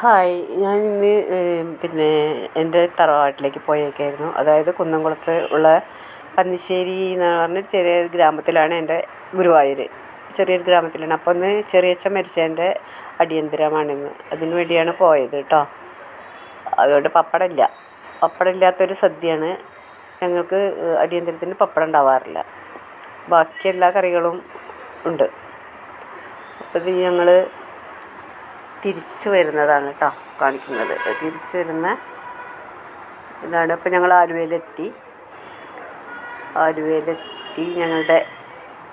Hi ഞാൻ ഇന്ന് പിന്നെ എന്റെ തറവാട്ടിലേക്ക് പോയേക്കായിരുന്നു. അതായത് കുന്നംകുളത്ത് ഉള്ള പന്നിശ്ശേരി എന്ന് പറഞ്ഞ ചെറിയ ഗ്രാമത്തിലാണ് എന്റെ ഗുരുവായൂർ ചെറിയൊരു ഗ്രാമത്തിലാണ്. അപ്പോൾ ഒന്ന് ചെറിയച്ഛൻ മരിച്ചതിന്റെ അടിയന്തരമാണിന്ന്. അതിന് വേണ്ടിയാണ് പോയത് കേട്ടോ അതുകൊണ്ട് പപ്പടമില്ല. പപ്പടമില്ലാത്തൊരു സദ്യയാണ്. ഞങ്ങൾക്ക് അടിയന്തരത്തിന് പപ്പടം ഉണ്ടാവാറില്ല. ബാക്കി എല്ലാ കറികളും ഉണ്ട്. അപ്പോൾ ഇത് ഞങ്ങൾ തിരിച്ച് വരുന്നതാണ് കേട്ടോ കാണിക്കുന്നത്. തിരിച്ചു വരുന്ന ഇതാണ്. ഇപ്പം ഞങ്ങൾ ആലുവയിലെത്തി. ആലുവയിലെത്തി. ഞങ്ങളുടെ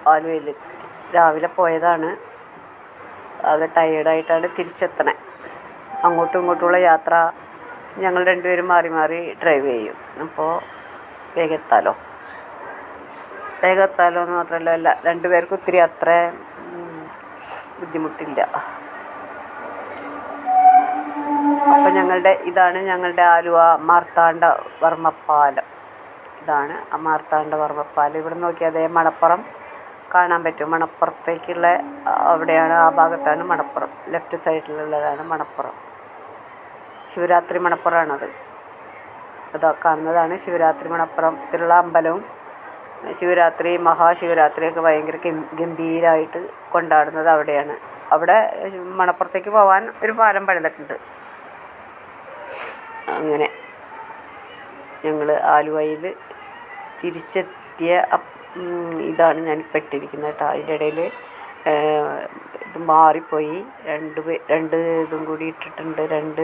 ആലുവയിലെത്തി. രാവിലെ പോയതാണ്. ആകെ ടയേർഡായിട്ടാണ് തിരിച്ചെത്തണേ. അങ്ങോട്ടും ഇങ്ങോട്ടുമുള്ള യാത്ര ഞങ്ങൾ രണ്ടുപേരും മാറി മാറി ഡ്രൈവ് ചെയ്യും. അപ്പോൾ വേഗം എത്താലോ? വേഗം എത്താലോ എന്ന് മാത്രമല്ല രണ്ടുപേർക്കും ഒത്തിരി അത്ര ബുദ്ധിമുട്ടില്ല. ഞങ്ങളുടെ ഇതാണ് ഞങ്ങളുടെ ആലുവ മാർത്താണ്ഡ വർമ്മപ്പാലം. ഇതാണ് ആ മാർത്താണ്ഡ വർമ്മപ്പാലം. ഇവിടെ നോക്കിയാൽ അതേ മണപ്പുറം കാണാൻ പറ്റും. മണപ്പുറത്തേക്കുള്ള അവിടെയാണ് ആ ഭാഗത്താണ് മണപ്പുറം. ലെഫ്റ്റ് സൈഡിലുള്ളതാണ് മണപ്പുറം. ശിവരാത്രി മണപ്പുറമാണത്. അതാ കാണുന്നതാണ് ശിവരാത്രി മണപ്പുറത്തിലുള്ള അമ്പലവും. ശിവരാത്രി മഹാശിവരാത്രിയൊക്കെ ഭയങ്കര ഗംഭീരമായിട്ട് കൊണ്ടാടുന്നത് അവിടെയാണ്. അവിടെ മണപ്പുറത്തേക്ക് പോകാൻ ഒരു പാലം പണിതിട്ടുണ്ട്. അങ്ങനെ ഞങ്ങൾ ആലുവയിൽ തിരിച്ചെത്തിയ ഇതാണ് ഞാൻ പെട്ടിരിക്കുന്നത് കേട്ടോ അതിന്റെ ഇടയിൽ ഇത് മാറിപ്പോയി. രണ്ട് രണ്ട് ഇതും കൂടി ഇട്ടിട്ടുണ്ട്. രണ്ട്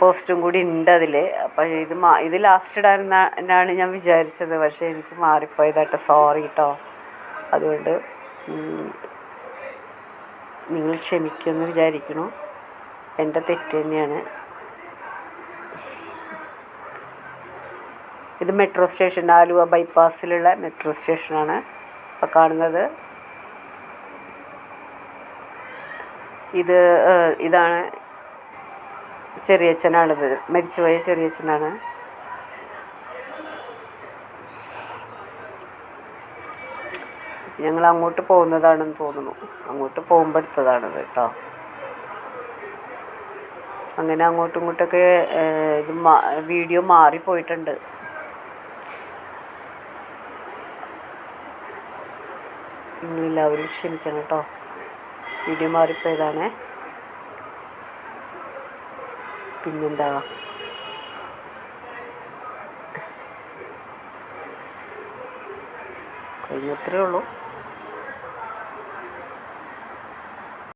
പോസ്റ്റും കൂടി ഉണ്ട് അതിൽ അപ്പം ഇത് മാ ഇത് ലാസ്റ്റ് ഇടാനാണ് ഞാൻ വിചാരിച്ചത്. പക്ഷേ എനിക്ക് മാറിപ്പോയതാട്ടോ. സോറി കേട്ടോ അതുകൊണ്ട് നിങ്ങൾ ക്ഷമിക്കുമെന്ന് വിചാരിക്കുന്നു. എന്റെ തെറ്റ് തന്നെയാണ്. ഇത് മെട്രോ സ്റ്റേഷൻ ആലുവ ബൈപ്പാസിലുള്ള മെട്രോ സ്റ്റേഷനാണ് ഇപ്പോൾ കാണുന്നത്. ഇത് ഇതാണ് ചെറിയച്ഛനാണിത്. മരിച്ചുപോയ ചെറിയച്ഛനാണ്. ഞങ്ങൾ അങ്ങോട്ട് പോകുന്നതാണെന്ന് തോന്നുന്നു. അങ്ങോട്ട് പോകുമ്പോൾ കേട്ടോ അങ്ങനെ അങ്ങോട്ടും ഇങ്ങോട്ടൊക്കെ ഇത് വീഡിയോ മാറിപ്പോയിട്ടുണ്ട് നിങ്ങളെല്ലാവരും ക്ഷമിക്കണം കേട്ടോ വീഡിയോ മാറിപ്പോയതാണേ. പിന്നെന്താ? കഴിഞ്ഞത്രേ ഉള്ളൂ.